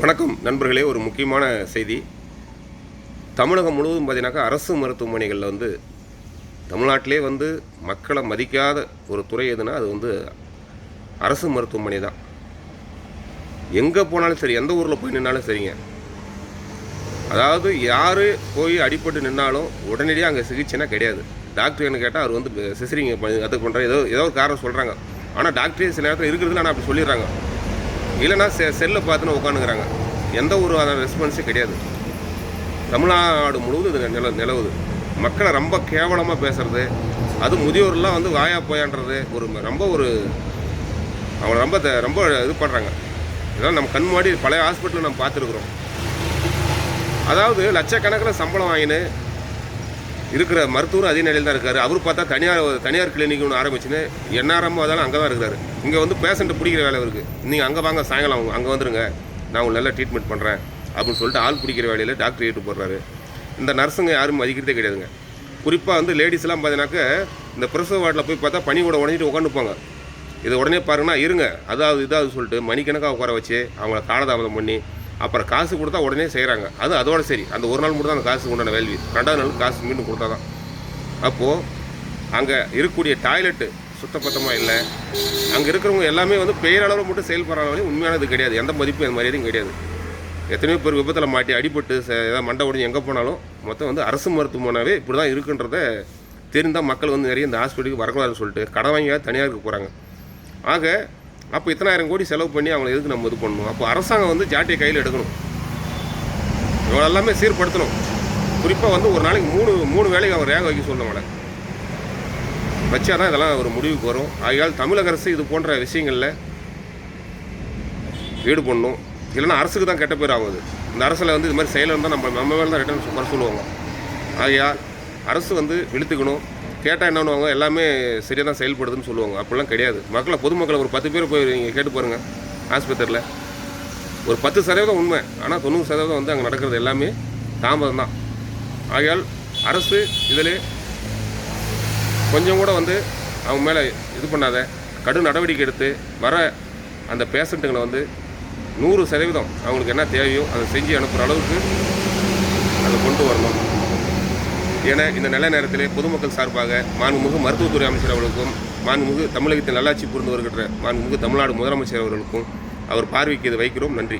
வணக்கம் நண்பர்களே. ஒரு முக்கியமான செய்தி. தமிழகம் முழுவதும் பார்த்தீங்கன்னாக்கா அரசு மருத்துவமனைகளில் வந்து தமிழ்நாட்டிலே வந்து மக்களை மதிக்காத ஒரு துறை எதுனா அது வந்து அரசு மருத்துவமனை தான். எங்கே போனாலும் சரி எந்த ஊரில் போய் நின்னாலும் சரிங்க. அதாவது யார் போய் அடிபட்டு நின்னாலும் உடனடியாக அங்கே சிகிச்சைனா கிடையாது. டாக்டர் என்ன கேட்டால் அவர் வந்து சிசரிங்க அது பண்ணுற ஏதோ ஏதோ ஒரு காரணம் சொல்கிறாங்க ஆனால் டாக்டரே சில நேரத்தில் இருக்கிறதுல ஆனால் அப்படி சொல்லிடுறாங்க. இல்லைன்னா செ செல்லை பார்த்துன்னு உட்காந்துக்கிறாங்க எந்த ஒரு ரெஸ்பான்ஸும் கிடையாது. தமிழ்நாடு முழுவதும் இது நில நிலவுது. மக்களை ரொம்ப கேவலமாக பேசுறது அது முதியோர்லாம் வந்து வாயா போயான்றது ஒரு ரொம்ப ஒரு அவங்க ரொம்ப த- ரொம்ப இது பண்ணுறாங்க இதெல்லாம் நம்ம கண் முன்னாடி பழைய ஹாஸ்பிட்டலில் நம்ம பார்த்துருக்குறோம். அதாவது லட்சக்கணக்கில் சம்பளம் வாங்கினு இருக்கிற மருத்துவர் அதே நிலையில் தான் இருக்கார். அவர் பார்த்தா தனியார் தனியார் கிளினிக் ஒன்று ஆரம்பிச்சுன்னு என்ஆர்எம்மோ அதெல்லாம் அங்கே தான் இருக்கிறாரு. இங்கே வந்து பேஷண்ட்டை பிடிக்கிற வேலை இருக்குது நீங்கள் அங்கே வாங்க சாயங்காலம் அங்கே வந்துருங்க. நான் உங்களுக்கு நல்லா ட்ரீட்மெண்ட் பண்ணுறேன் அப்படின்னு சொல்லிட்டு ஆள் பிடிக்கிற வேலையில் டாக்டர் ஏற்று போடுறாரு. இந்த நர்ஸுங்க யாரும் மதிக்கிறதே கிடையாதுங்க. குறிப்பாக வந்து லேடிஸ்லாம் பார்த்தீங்கன்னாக்க இந்த பிரசவ வார்டில் போய் பார்த்தா பனி கூட உடஞ்சிட்டு உட்காந்துப்பாங்க இதை உடனே பாருங்கன்னா இருங்க. அதாவது இதாவது சொல்லிட்டு மணிக்கணக்காக உட்கார வச்சு அவங்கள காலதாமதம் பண்ணி அப்புறம் காசு கொடுத்தா உடனே செய்கிறாங்க அது அதோட சரி. அந்த ஒரு நாள் மட்டும் தான் அந்த காசு உண்டான வேல்வி ரெண்டாவது நாள் காசு மீண்டும் கொடுத்தா தான் அப்போது அங்கே இருக்கக்கூடிய டாய்லெட்டு சுத்தப்பத்தமாக இல்லை. அங்கே இருக்கிறவங்க எல்லாமே வந்து பெயரளவில் மட்டும் செயல்படுறாங்க உண்மையானது கிடையாது. எந்த மதிப்பும் அந்த மரியாதையும் கிடையாது. எத்தனையோ பேர் விபத்தில் மாட்டி அடிபட்டு ஏதாவது மண்டை உடஞ்சி எங்கே போனாலும் மொத்தம் வந்து அரசு மருத்துவமனாவே இப்படி தான் இருக்குன்றத தெரிந்தால் மக்கள் வந்து நிறைய இந்த ஹாஸ்பிட்டலுக்கு வரக்கூடாதுன்னு சொல்லிட்டு கடன் வாங்கி தனியாருக்கு போகிறாங்க ஆக அப்போ இத்தனாயிரம் கோடி செலவு பண்ணி அவங்களை எதுக்கு நம்ம இது பண்ணணும்? அப்போ அரசாங்கம் வந்து ஜாட்டியை கையில் எடுக்கணும். இவங்க எல்லாமே சீர்படுத்தணும். குறிப்பாக வந்து ஒரு நாளைக்கு மூணு மூணு வேலைக்கு அவர் ரேக வைக்க சொல்லணும் அவனை. வச்சா தான் இதெல்லாம் ஒரு முடிவுக்கு வரும். ஆகையால் தமிழக அரசு இது போன்ற விஷயங்களில் ஈடுபடணும். இல்லைன்னா அரசுக்கு தான் கெட்ட பேர் ஆகுது. இந்த அரசில் வந்து இது மாதிரி செயல் இருந்தால் நம்ம நம்ம மேலே தான் ரிட்டர்ன் சொல்லுவாங்க. ஆகையால் அரசு வந்து விழுத்துக்கணும் கேட்டால் என்ன பண்ணுவாங்க? எல்லாமே சரியாக தான் செயல்படுதுன்னு சொல்லுவாங்க. அப்படிலாம் கிடையாது. மக்களை பொதுமக்களை ஒரு பத்து பேர் போய் நீங்கள் கேட்டு பாருங்கள் ஆஸ்பத்திரியில். ஒரு பத்து சதவீதம் உண்மை. ஆனால் தொண்ணூறு சதவீதம் வந்து அங்கே நடக்கிறது எல்லாமே தாமதம் தான். ஆகையால் அரசு இதில் கொஞ்சம் கூட வந்து அவங்க மேலே இது பண்ணாத. கடும் நடவடிக்கை எடுத்து வர அந்த பேஷண்ட்டுங்களை வந்து நூறு சதவீதம் அவங்களுக்கு என்ன தேவையோ அதை செஞ்சு அனுப்புகிற அளவுக்கு அதை கொண்டு வரணும். என இந்த நல்ல நேரத்திலே பொதுமக்கள் சார்பாக மாண்புமிகு மருத்துவத்துறை அமைச்சர் அவர்களுக்கும் மாண்புமிகு தமிழகத்தின் நல்லாட்சி புரிந்து வருகின்ற மாண்புமிகு தமிழ்நாடு முதலமைச்சர் அவர்களுக்கும் அவர் பார்வைக்கு இது வைக்கிறோம். நன்றி.